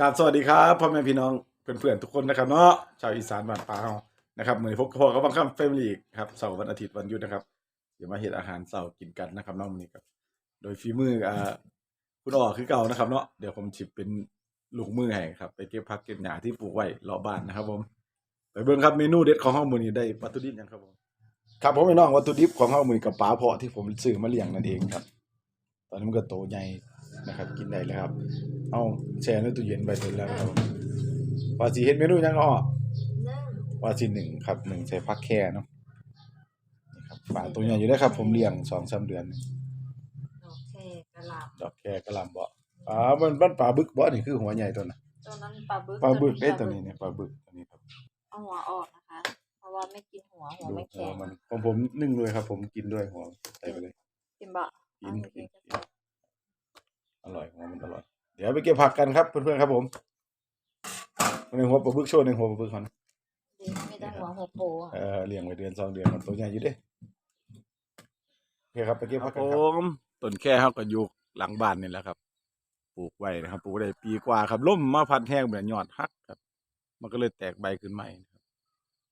กราบสวัสดีครับพ่อแม่พี่น้องเพื่อนๆทุกคนนะครับเนาะชาวอีสานบ้านป่าเฮานะครับมือนพบกับพ่อกับบังคับแฟมิลี่ครับเสาร์วันอาทิตย์วันหยุดนะครับเดี๋ยวมาเฮ็ดอาหารเสาร์กินกันนะครับเนาะมื้อนี้ครับโดยฝีมืออ่าคุณอ๋อคือเก่านะครับเนาะเดี๋ยวผมสิเป็นลูกมือให้ครับไปเก็บผักเก็บหญ้าที่ปลูกไว้รอบบ้านนะครับ ผมไปเบิ่งครับเมนูเด็ดของเฮามื้อนี้ได้วัตถุดิบหยังครับผมครับผมพี่น้องวัตถุดิบของเฮามื้อนี้กับปลาเพาะที่ผมซื้อมาเลี้ยงนั่นเองครับ ตอนนี้มันก็โตใหญ่ นะครับ กินได้แล้วครับ เอาแช่ในตู้เย็นไปเสร็จแล้วครับว่าสิเฮ็ดเมนูหยังอ้อนึ่งว่าสิหนึ่งครับหนึ่งใส่ผักแค่เนาะนี่ครับปลาตัวใหญ่อยู่ได้อครับ ผมเลี้ยงสองสามเดือนดอกแคกระหล่ดอกแค่กะหล่ำบ่อ่ามันมันปลาบึกบ่นี่คือหัวใหญ่ตัวน่ะำตัวนั้นปลาบึกปลาบึกได้ตัวนี้เนี่ยปลาบึกตัวนี้ครับเอาหัวออกนะคะ เพราะว่าไม่กินหัวหัวดูไม่หัแข็วงมันของผมนึ่งด้วยครับ ผมกินด้วยหัวใส่ไปเลยกินบะกินกินกิน อร่อยหัวมันอร่อย เดี๋ยวไปเก็บผักกันครับเพื่อนๆครับผมในหัวปลาบึกโชว์ในหัวปลาบึกเขานะดีไม่ได้หัวหัวโปอะเออเลี้ยงไว้เดือนสองเดือนมันตัวใหญ่อยู่เด้โอเคครับไปเก็บผักกันครับผมต้นแค่เฮาก็อยู่หลังบ้านนี่แหละครับ ปลูกไว้นะครับ ปลูกได้ปีกว่าครับล่มมาพันแห้งเหมือนยอดฮักครับ มันก็เลยแตกใบขึ้นใหม่นะครับ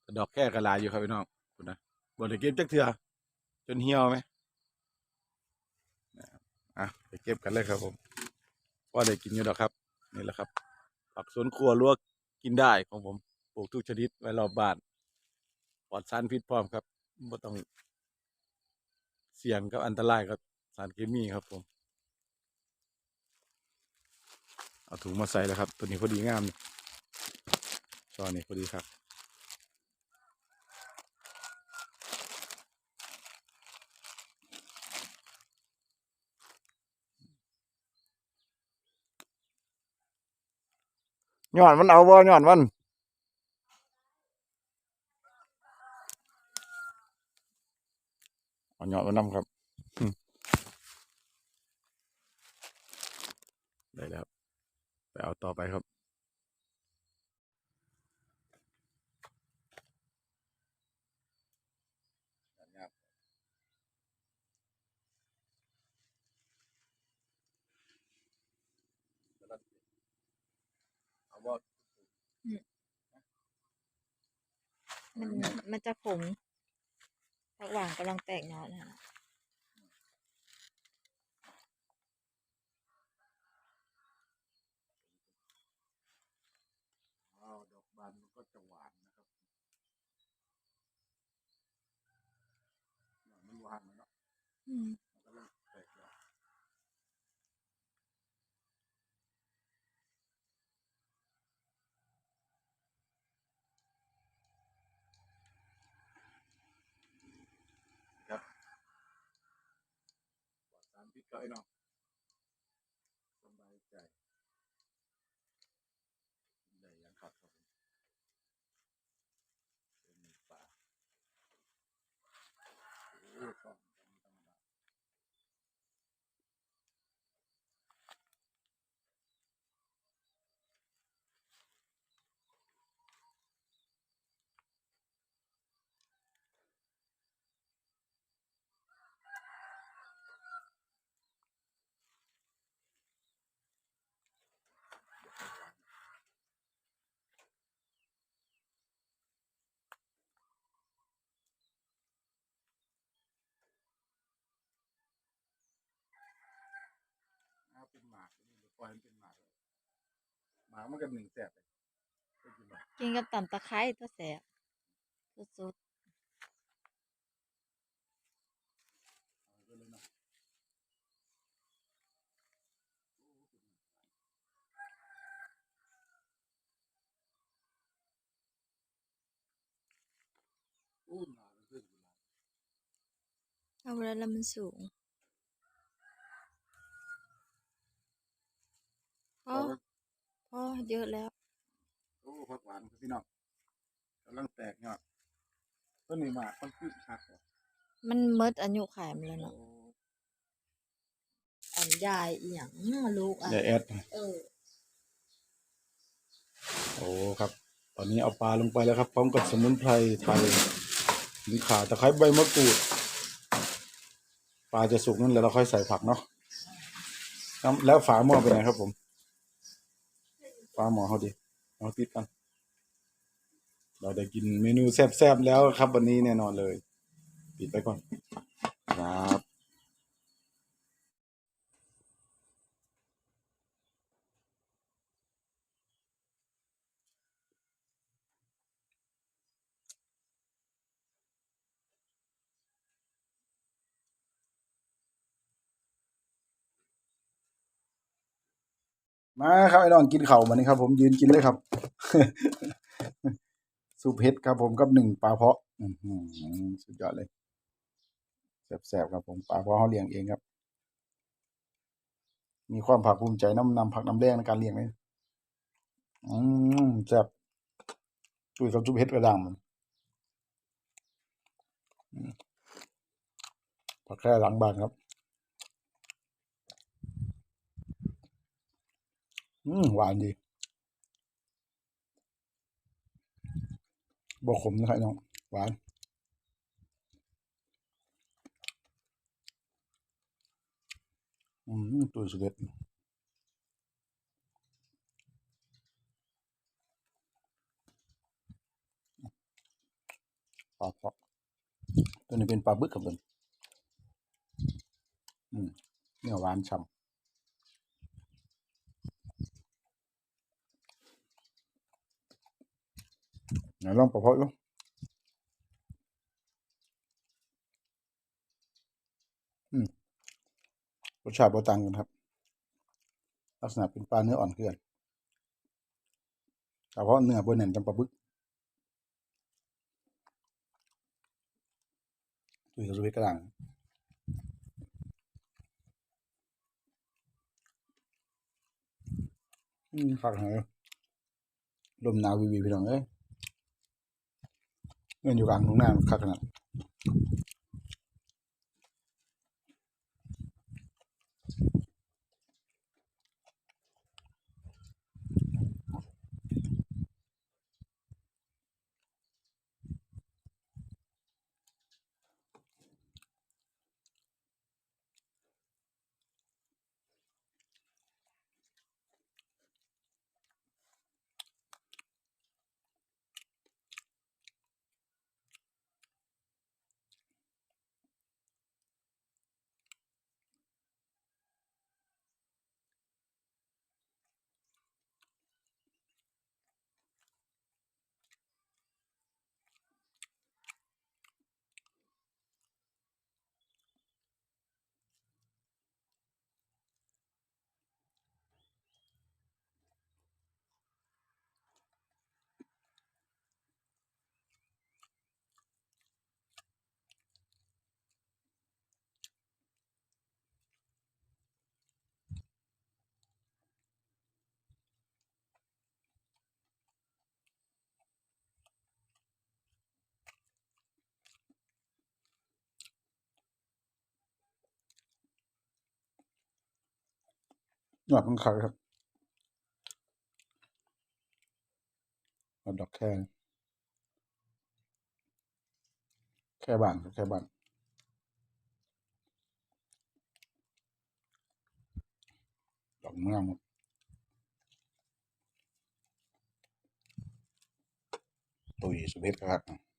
แต่ดอกแค่กระลายอยู่ครับพี่น้องคุณนะบ่ได้เก็บจักเทื่อจนเหี่ยวไหมนะครับ อะไปเก็บกันเลยครับผมว่าได้กินอยู่ดอกครับ นี่แหละครับ ผักสวนครัวลวกกินได้ของผมปลูกทุกชนิดไว้รอบบ้านปลอดสารพิษพร้อมครับไม่ต้อง เสี่ยงกับอันตรายกับ สารเคมีครับผม เอาถุงมาใส่แล้วครับ ตัวนี้พอดีงามนี่ช้อนนี่พอดีครับ ย้อนมันเอาบ่ย้อนมันเอาย้อนมันนำครับได้แล้วไปเอาต่อไปครับ เอา ว่ามันมันจะขมผักหวานกำลังแตกหนอนนะคะอ้าวดอกบานมันก็จะหวานนะครับ มันหวานเลยเนาะอืม มันก็เริ่มแตกแล้วครับ ปลอดสารพิษก็ไอ้น้องสบายใจได้ยังครับครับผมเป็นหมูป่าโอ้ต้องธรรมดา เอาเป็น หมากนี่เดี๋ยวปล่อยมันเป็นหมากเลยหมากมันก็หนึ่งแสบเลยไปกินหมากกินกับตำตะไคร้ตัวแสบสุดเอาไปเลยเนาะอู้หนามันขึ้นอยู่แล้วๆเอาเวลาแล้วมันสูง พอพอเยอะแล้ว โอ้ผักหวานครับพี่น้องกำลังแตกยอดต้นนี้หมากมันขึ้นชักเหรอมันเมดอายุขายมันแล้วเนาะอันยายอีหยังลูกอะอย่าแอดเออโอ้ครับ ตอนนี้เอาปลาลงไปแล้วครับ พร้อมกับสมุนไพรไทยขิงข่าตะไคร้ใบมะกรูด ปลาจะสุกนั่นแล้วเราค่อยใส่ผักเนาะน้ำแล้วฝาหม้อไปไหนครับผม ฟ้าหมอเขาดิเอาติดกัน เราได้กินเมนูแซ่บๆแล้วครับ วันนี้แน่นอนเลย ปิดไปก่อน ครับ มาครับไอ้น้องกินเข่ามานี่ครับ ผมยืนกินเลยครับซุปเห็ดครับผมกับหนึ่งปลาเพาะอื้อหือสุดยอดเลยแซ่บๆครับผมปลาเพาะเขาเลี้ยงเองครับ มีความภาคภูมิใจน้ำนำผักน้ำแดงในการเลี้ยงเลยอืมแซ่บจุยกับซุปเห็ดกระดังมันอืมผักแค่หลังบ้านครับ อืมหวานดีบ่ขมนะครับน้อง หวาน อืมตัวสุดเด็ดปลาเพาตัวนี้เป็นปลาบึกครับผมอืมเนื้อหวานฉ่ำ ไหนลองปลาเพาะดูอืมรสชาติบ่ต่างกันครับ ลักษณะเป็นปลาเนื้ออ่อนเกลือนแต่เพราะเนื้อโบนแน่นจำปลาบึกตุยกับสวิตกระดังอืมคักหายลมหนาววีวีพี่น้องเอ้ย เงินอยู่กลางทุ่งนาคักขนาด ยอดมันคักครับยอดดอกแค่แค่บานแค่บานดอกงามครับตุยสุดเด็ดครับ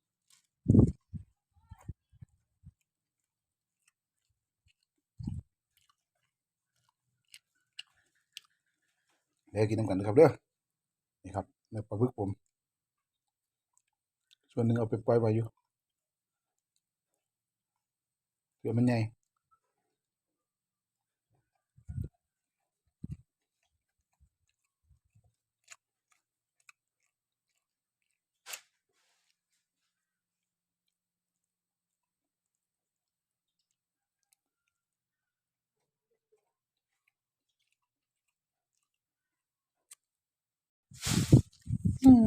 เดี๋ยวกินน้ำกันนะครับเด้อนี่ครับเนื้อปลาบึกผม ส่วนหนึ่งเอาไปปล่อยไว้อยู่เพื่อมันใหญ่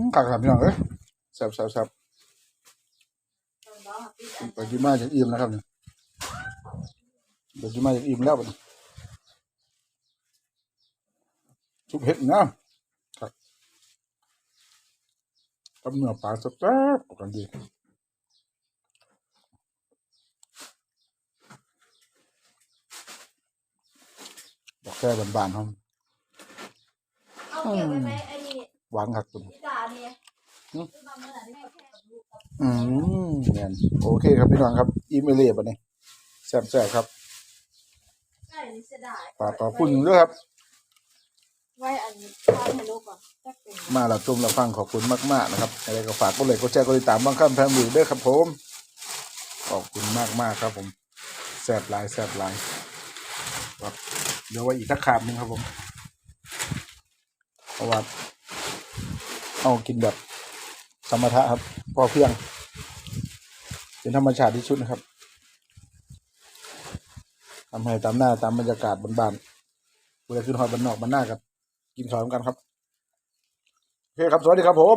อืมคักครับพี่น้องเอ้ยแซ่บแซ่บแซ่บไปกินมาจากอิ่มนะครับเนี่ยไปกินมาจากอิ่มแล้วบัดนี้ซุปเห็ดนะครับกับเนื้อปลาแซ่บๆกันดีดอกแค่บานๆครับเอาเก็บไว้ไหมไอ้หวานครับคุณพี่จ๋าเนี่ยหืมซื้อมาเมื่อไหร่ที่เขาแค่กับลูกกับ อืมแม่นโอเคครับพี่น้องครับ อีเมลเล่บัดนี้แซ่บๆครับไก่นี่เสียดายฝากขอบคุณด้วยครับ ไว้อันนี้ทานให้ลูกก่อนจักเป็นมารับชมรับฟังขอบคุณมาก ๆ นะครับอะไรก็ฝากกดไลค์กดแชร์กดติดตามบ้างครับแฟนวิวด้วยครับผม ขอบคุณมาก ๆ ครับผมแซ่บหลายแซ่บหลายครับเดี๋ยวไว้อีกสักคำหนึ่งครับผมเพราะว่าเอากินแบบ สมถะครับ พอเพียง เป็นธรรมชาติที่สุดนะครับทำให้ตามหน้าตามบรรยากาศบ้านๆเวลาขึ้นหอยบรรนนอกบ้านหน้ากับ กินข้าวเหมือนกันครับโอเคครับ สวัสดีครับผม